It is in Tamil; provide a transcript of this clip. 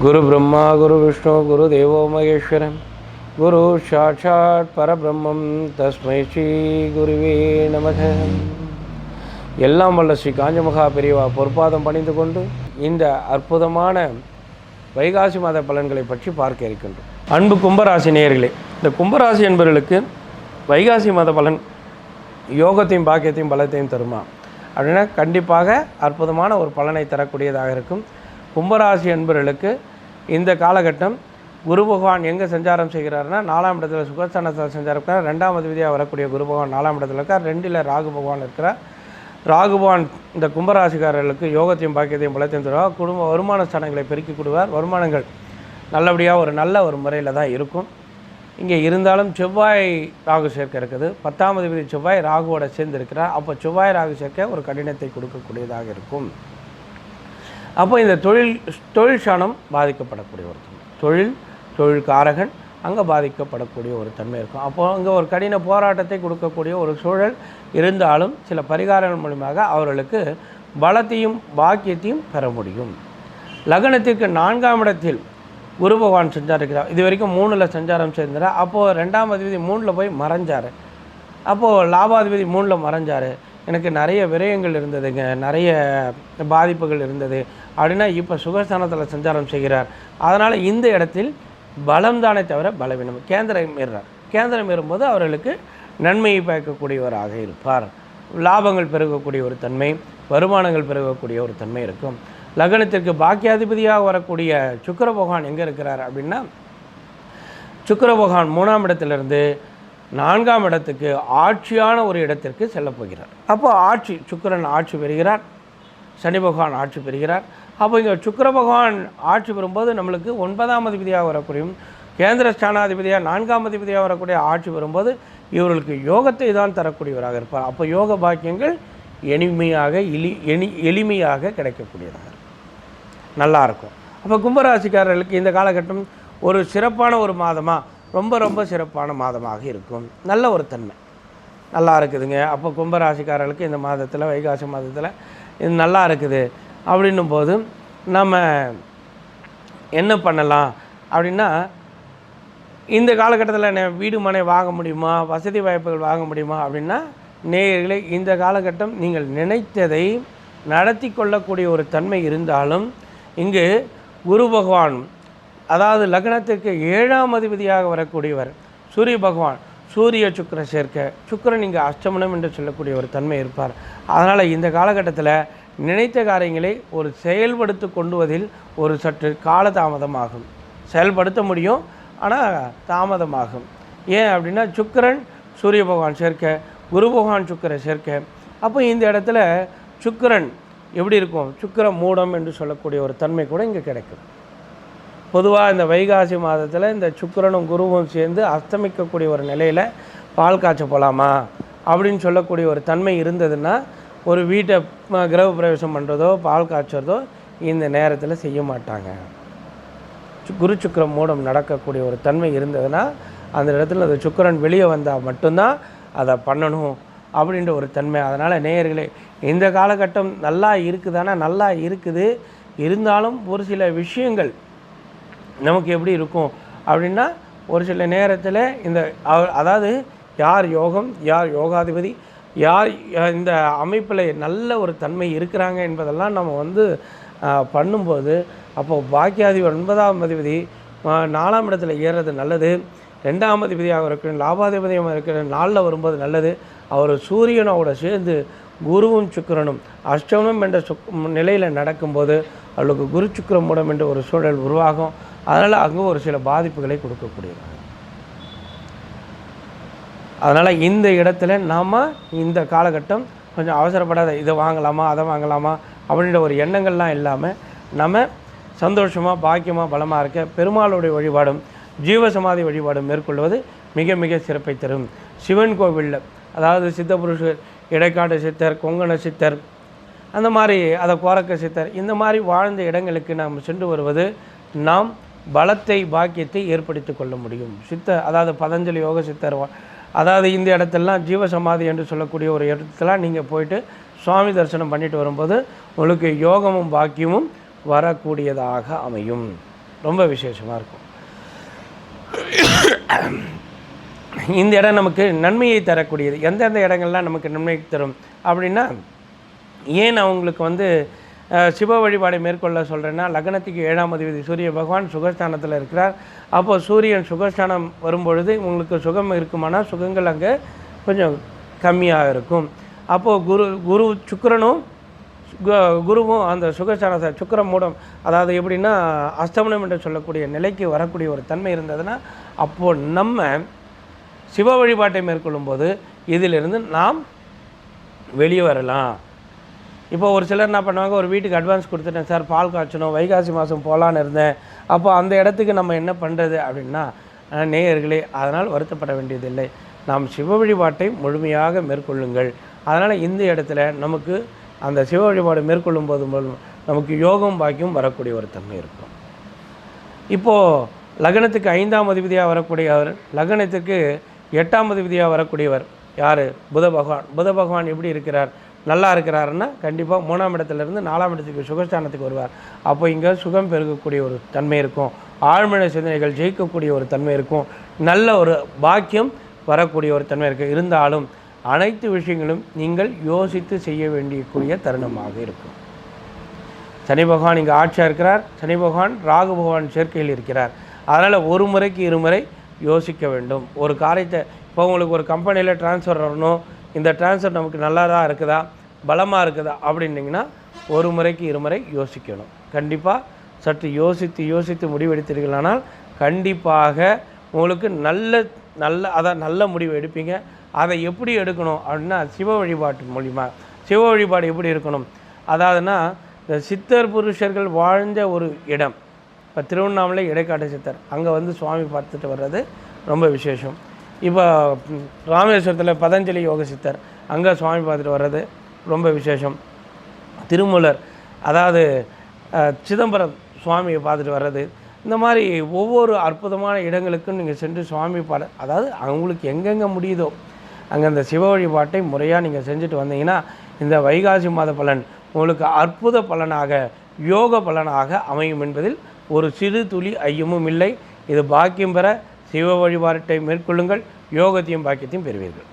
குரு பிரம்மா குரு விஷ்ணு குரு தேவோ மகேஸ்வரன். குரு சாட்சாத் பரபிரம்மம். தஸ்மை ஸ்ரீ குருவே நமக. எல்லாம் வல்ல ஸ்ரீ காஞ்சமகா பெரியவா பொற்பாதம் பணிந்து கொண்டு இந்த அற்புதமான வைகாசி மாத பலன்களை பற்றி பார்க்க இருக்கின்றோம். அன்பு கும்பராசி நேயர்களே இந்த கும்பராசி என்பவர்களுக்கு வைகாசி மாத பலன் யோகத்தையும் பாக்கியத்தையும் பலத்தையும் தருமா? அப்படின்னா கண்டிப்பாக அற்புதமான ஒரு பலனை தரக்கூடியதாக இருக்கும். கும்பராசி என்பவர்களுக்கு இந்த காலகட்டம் குரு பகவான் எங்கே சஞ்சாரம் செய்கிறாருன்னா நாலாம் இடத்துல சுகஸ்தானத்தில் சஞ்சாரம் இருக்கிறார் ரெண்டாம் அதிபதியாக வரக்கூடிய குரு பகவான் நாலாம் இடத்துல இருக்கார். ரெண்டில் ராகு பகவான் இருக்கிறார். ராகு பகவான் இந்த கும்பராசிக்காரர்களுக்கு யோகத்தையும் பாக்கியத்தையும் பலத்தையும் தருவார். குடும்ப வருமான ஸ்தானங்களை பெருக்கி கொடுவார். வருமானங்கள் நல்லபடியாக ஒரு நல்ல ஒரு முறையில் தான் இருக்கும். இங்கே இருந்தாலும் செவ்வாய் ராகு சேர்க்கை இருக்குது. பத்தாம் அதிபதி செவ்வாய் ராகுவோட சேர்ந்து இருக்கிறார் அப்போ செவ்வாய் ராகு சேர்க்கை ஒரு கடினத்தை கொடுக்கக்கூடியதாக இருக்கும். அப்போ இந்த தொழில் தொழில் சாணம் பாதிக்கப்படக்கூடிய ஒரு தன்மை. தொழில் தொழில்காரகன் அங்கே பாதிக்கப்படக்கூடிய ஒரு தன்மை இருக்கும். அப்போ அங்கே ஒரு கடின போராட்டத்தை கொடுக்கக்கூடிய ஒரு சூழல் இருந்தாலும் சில பரிகாரங்கள் மூலியமாக அவர்களுக்கு பலத்தையும் பாக்கியத்தையும் பெற முடியும். லக்னத்திற்கு நான்காம் இடத்தில் குரு பகவான் செஞ்சாருக்கிறார் இது வரைக்கும் மூணில் சஞ்சாரம் செய்தார் அப்போது ரெண்டாம் அதிபதி மூணில் போய் மறைஞ்சார். அப்போது லாபாதிபதி மூணில் மறைஞ்சார். எனக்கு நிறைய விரயங்கள் இருந்ததுங்க நிறைய பாதிப்புகள் இருந்தது. அப்படின்னா இப்போ சுகஸ்தானத்தில் சஞ்சாரம் செய்கிறார். அதனால் இந்த இடத்தில் பலம் தானே தவிர பலவீனம் கேந்திரம் ஏறுறார். கேந்திரம் ஏறும்போது அவர்களுக்கு நன்மையை பயக்கக்கூடியவராக இருப்பார். லாபங்கள் பெருகக்கூடிய ஒரு தன்மை வருமானங்கள் பெருகக்கூடிய ஒரு தன்மை இருக்கும். லக்னத்திற்கு பாக்கியாதிபதியாக வரக்கூடிய சுக்கிர பகவான் எங்கே இருக்கிறார் அப்படின்னா சுக்கிர பகவான் மூணாம் இடத்திலிருந்து நான்காம் இடத்துக்கு ஆட்சியான ஒரு இடத்திற்கு செல்லப் போகிறார். அப்போ ஆட்சி சுக்கிரன் ஆட்சி பெறுகிறார். சனி பகவான் ஆட்சி பெறுகிறார். அப்போ இங்கே சுக்கர பகவான் ஆட்சி பெறும்போது நம்மளுக்கு ஒன்பதாம் அதிபதியாக வரக்கூடிய கேந்திர ஸ்தானாதிபதியாக நான்காம் அதிபதியாக வரக்கூடிய ஆட்சி வரும்போது இவர்களுக்கு யோகத்தை தான் தரக்கூடியவராக இருப்பார். அப்போ யோக பாக்கியங்கள் எளிமையாக எளி எளி எளிமையாக கிடைக்கக்கூடியதாக நல்லா இருக்கும். அப்போ கும்பராசிக்காரர்களுக்கு இந்த காலகட்டம் ஒரு சிறப்பான ஒரு மாதமாக ரொம்ப ரொம்ப சிறப்பான மாதமாக இருக்கும். நல்ல ஒரு தன்மை. நல்லா இருக்குதுங்க. அப்போ கும்பராசிக்காரர்களுக்கு இந்த மாதத்தில் வைகாசி மாதத்தில் இது நல்லா இருக்குது. அப்படின்னும் போது நம்ம என்ன பண்ணலாம் அப்படின்னா இந்த காலகட்டத்தில் என்ன வீடு மனை வாங்க முடியுமா? வசதி வாய்ப்புகள் வாங்க முடியுமா? அப்படின்னா நேயர்களே இந்த காலகட்டம் நீங்கள் நினைத்ததை நடத்தி கொள்ளக்கூடிய ஒரு தன்மை இருந்தாலும் இங்கு குரு பகவான் அதாவது லக்னத்திற்கு ஏழாம் அதிபதியாக வரக்கூடியவர் சூரிய பகவான் சூரிய சுக்கிர சேர்க்க. சுக்கிரன் இங்கே அஷ்டமனம் என்று சொல்லக்கூடிய ஒரு தன்மை இருப்பார். அதனால் இந்த காலகட்டத்தில் நினைத்த காரியங்களை ஒரு செயல்படுத்தி கொண்டுவதில் ஒரு சற்று காலதாமதமாகும். செயல்படுத்த முடியும் ஆனால் தாமதமாகும். ஏன் அப்படின்னா சுக்கரன் சூரிய பகவான் சேர்க்க குரு பகவான் சுக்கரை சேர்க்க. அப்போ இந்த இடத்துல சுக்கிரன் எப்படி இருக்கும்? சுக்கிர மூடம் என்று சொல்லக்கூடிய ஒரு தன்மை கூட இங்கே கிடைக்கும். பொதுவாக இந்த வைகாசி மாதத்தில் இந்த சுக்கிரனும் குருவும் சேர்ந்து அஸ்தமிக்கக்கூடிய ஒரு நிலையில் பால் காய்ச்ச போகலாமா அப்படின்னு சொல்லக்கூடிய ஒரு தன்மை இருந்ததுன்னா ஒரு வீட்டை கிரக பிரவேசம் பண்ணுறதோ பால் காய்ச்சறதோ இந்த நேரத்தில் செய்ய மாட்டாங்க. சு- குரு சுக்கரம் மூடம் நடக்கக்கூடிய ஒரு தன்மை இருந்ததுன்னா அந்த இடத்துல அந்த சுக்கிரன் வெளியே வந்தால் மட்டும்தான் அதை பண்ணணும் அப்படின்ற ஒரு தன்மை. அதனால் நேயர்களே இந்த காலகட்டம் நல்லா இருக்குதானா? நல்லா இருக்குது. இருந்தாலும் ஒரு சில விஷயங்கள் நமக்கு எப்படி இருக்கும்? அப்படின்னா ஒரு சில நேரத்தில் இந்த அதாவது யார் யோகம் யார் யோகாதிபதி யார் இந்த அமைப்பில் நல்ல ஒரு தன்மை இருக்கிறாங்க என்பதெல்லாம் நம்ம வந்து பண்ணும்போது அப்போது பாக்கியாதிபதி ஒன்பதாம் அதிபதி நாலாம் இடத்துல ஏறுறது நல்லது. ரெண்டாம் அதிபதியாக இருக்கிற லாபாதிபதியாக இருக்கிற நாளில் வரும்போது நல்லது. அவர் சூரியனோட சேர்ந்து குருவும் சுக்கிரனும் அஷ்டமம் என்ற சுக் நிலையில் நடக்கும்போது அவளுக்கு குரு சுக்கரம் மூடம் என்ற ஒரு சூழல் உருவாகும். அதனால் அங்கே ஒரு சில பாதிப்புகளை கொடுக்கக்கூடியது. அதனால் இந்த இடத்துல நாம் இந்த காலகட்டம் கொஞ்சம் அவசரப்படாத இதை வாங்கலாமா அதை வாங்கலாமா அப்படின்ற ஒரு எண்ணங்கள்லாம் இல்லாமல் நம்ம சந்தோஷமாக பாக்கியமாக பலமாக இருக்க பெருமாளுடைய வழிபாடும் ஜீவசமாதி வழிபாடும் மேற்கொள்வது மிக மிக சிறப்பை தரும். சிவன் கோவிலில் அதாவது சித்தபுருஷர் இடைக்காட்டு சித்தர் கொங்கண சித்தர் அந்த மாதிரி அதை கோரக்க சித்தர் இந்த மாதிரி வாழ்ந்த இடங்களுக்கு நாம் சென்று வருவது நாம் பலத்தை பாக்கியத்தை ஏற்படுத்தி கொள்ள முடியும். சித்த அதாவது பதஞ்சலி யோக சித்தர் அதாவது இந்த இடத்தெல்லாம் ஜீவசமாதி என்று சொல்லக்கூடிய ஒரு இடத்துலாம் நீங்கள் போயிட்டு சுவாமி தரிசனம் பண்ணிட்டு வரும்போது உங்களுக்கு யோகமும் பாக்கியமும் வரக்கூடியதாக அமையும். ரொம்ப விசேஷமாக இருக்கும். இந்த இடம் நமக்கு நன்மையை தரக்கூடியது. எந்தெந்த இடங்கள்லாம் நமக்கு நன்மை தரும் அப்படின்னா ஏன் அவங்களுக்கு வந்து சிவ வழிபாடை மேற்கொள்ள சொல்கிறேன்னா லக்னத்துக்கு ஏழாம் அதிபதி சூரிய பகவான் சுகஸ்தானத்தில் இருக்கிறார். அப்போது சூரியன் சுகஸ்தானம் வரும்பொழுது உங்களுக்கு சுகம் இருக்குமானால் சுகங்கள் அங்கே கொஞ்சம் கம்மியாக இருக்கும். அப்போது குரு குரு சுக்கரனும் கு- குருவும் அந்த சுகஸ்தானத்தை சுக்கிர மூடம் அதாவது எப்படின்னா அஸ்தமனம் என்று சொல்லக்கூடிய நிலைக்கு வரக்கூடிய ஒரு தன்மை இருந்ததுன்னா அப்போது நம்ம சிவ வழிபாட்டை மேற்கொள்ளும்போது இதிலிருந்து நாம் வெளியே வரலாம் இப்போ ஒரு சிலர் என்ன பண்ணுவாங்க ஒரு வீட்டுக்கு அட்வான்ஸ் கொடுத்துட்டேன் சார் பால் காய்ச்சணும் வைகாசி மாதம் போகலான்னு இருந்தேன். அப்போ அந்த இடத்துக்கு நம்ம என்ன பண்ணுறது அப்படின்னா நேயர்களே அதனால் வருத்தப்பட வேண்டியதில்லை. நாம் சிவ வழிபாட்டை முழுமையாக மேற்கொள்ளுங்கள். அதனால் இந்த இடத்துல நமக்கு அந்த சிவ வழிபாடு மேற்கொள்ளும் போது மூலம் நமக்கு யோகம் பாக்கியம் வரக்கூடிய ஒரு தன்மை இருக்கும். இப்போது லக்னத்துக்கு ஐந்தாம் அதிபதியாக வரக்கூடியவர் லக்னத்துக்கு எட்டாம் அதிபதியாக வரக்கூடியவர் யார்? புத பகவான். புத பகவான் எப்படி இருக்கிறார்? நல்லா இருக்கிறாருன்னா கண்டிப்பாக மூணாம் இடத்துலேருந்து நாலாம் இடத்துக்கு சுகஸ்தானத்துக்கு வருவார். அப்போ இங்கே சுகம் பெருகக்கூடிய ஒரு தன்மை இருக்கும். ஆழ்மன சிந்தனைகள் ஜெயிக்கக்கூடிய ஒரு தன்மை இருக்கும். நல்ல ஒரு பாக்கியம் வரக்கூடிய ஒரு தன்மை இருக்குது இருந்தாலும் அனைத்து விஷயங்களும் நீங்கள் யோசித்து செய்ய வேண்டியக்கூடிய தருணமாக இருக்கும். சனி பகவான் இங்கே ஆட்சியாக இருக்கிறார். சனி பகவான் ராகு பகவான் சேர்க்கையில் இருக்கிறார். அதனால் ஒரு முறைக்கு இருமுறை யோசிக்க வேண்டும். ஒரு காரியத்தை இப்போ உங்களுக்கு ஒரு கம்பெனியில் ட்ரான்ஸ்ஃபர் வரணும். இந்த ட்ரான்ஸ்ஃபர் நமக்கு நல்லா தான் இருக்குதா? பலமாக இருக்குதா அப்படின்னீங்கன்னா ஒரு முறைக்கு இருமுறை யோசிக்கணும். கண்டிப்பாக சற்று யோசித்து யோசித்து முடிவெடுத்தீர்களானால் கண்டிப்பாக உங்களுக்கு நல்ல நல்ல அதான் நல்ல முடிவு எடுப்பீங்க. அதை எப்படி எடுக்கணும் அப்படின்னா சிவ வழிபாட்டு மூலிமா சிவ வழிபாடு எப்படி இருக்கணும்? அதாவதுன்னா இந்த சித்தர் புருஷர்கள் வாழ்ந்த ஒரு இடம். இப்போ திருவண்ணாமலை இடைக்காட்டு சித்தர். அங்கே வந்து சுவாமி பார்த்துட்டு வர்றது ரொம்ப விசேஷம். இப்போ ராமேஸ்வரத்தில் பதஞ்சலி யோக சித்தர். அங்கே சுவாமி பார்த்துட்டு வர்றது ரொம்ப விசேஷம். திருமூலர் அதாவது சிதம்பரம் சுவாமியை பார்த்துட்டு வர்றது இந்த மாதிரி ஒவ்வொரு அற்புதமான இடங்களுக்கும் நீங்கள் சென்று சுவாமி பாட அதாவது அவங்களுக்கு எங்கெங்கே முடியுதோ அங்கே அந்த சிவ வழிபாட்டை முறையாக நீங்கள் செஞ்சுட்டு வந்தீங்கன்னா இந்த வைகாசி மாத பலன் உங்களுக்கு அற்புத பலனாக யோக பலனாக அமையும் என்பதில் ஒரு சிறு துளி ஐயமும் இல்லை. இது பாக்கியம் பெற சிவ வழிபாட்டை மேற்கொள்ளுங்கள். யோகத்தையும் பாக்கியத்தையும் பெறுவீர்கள்.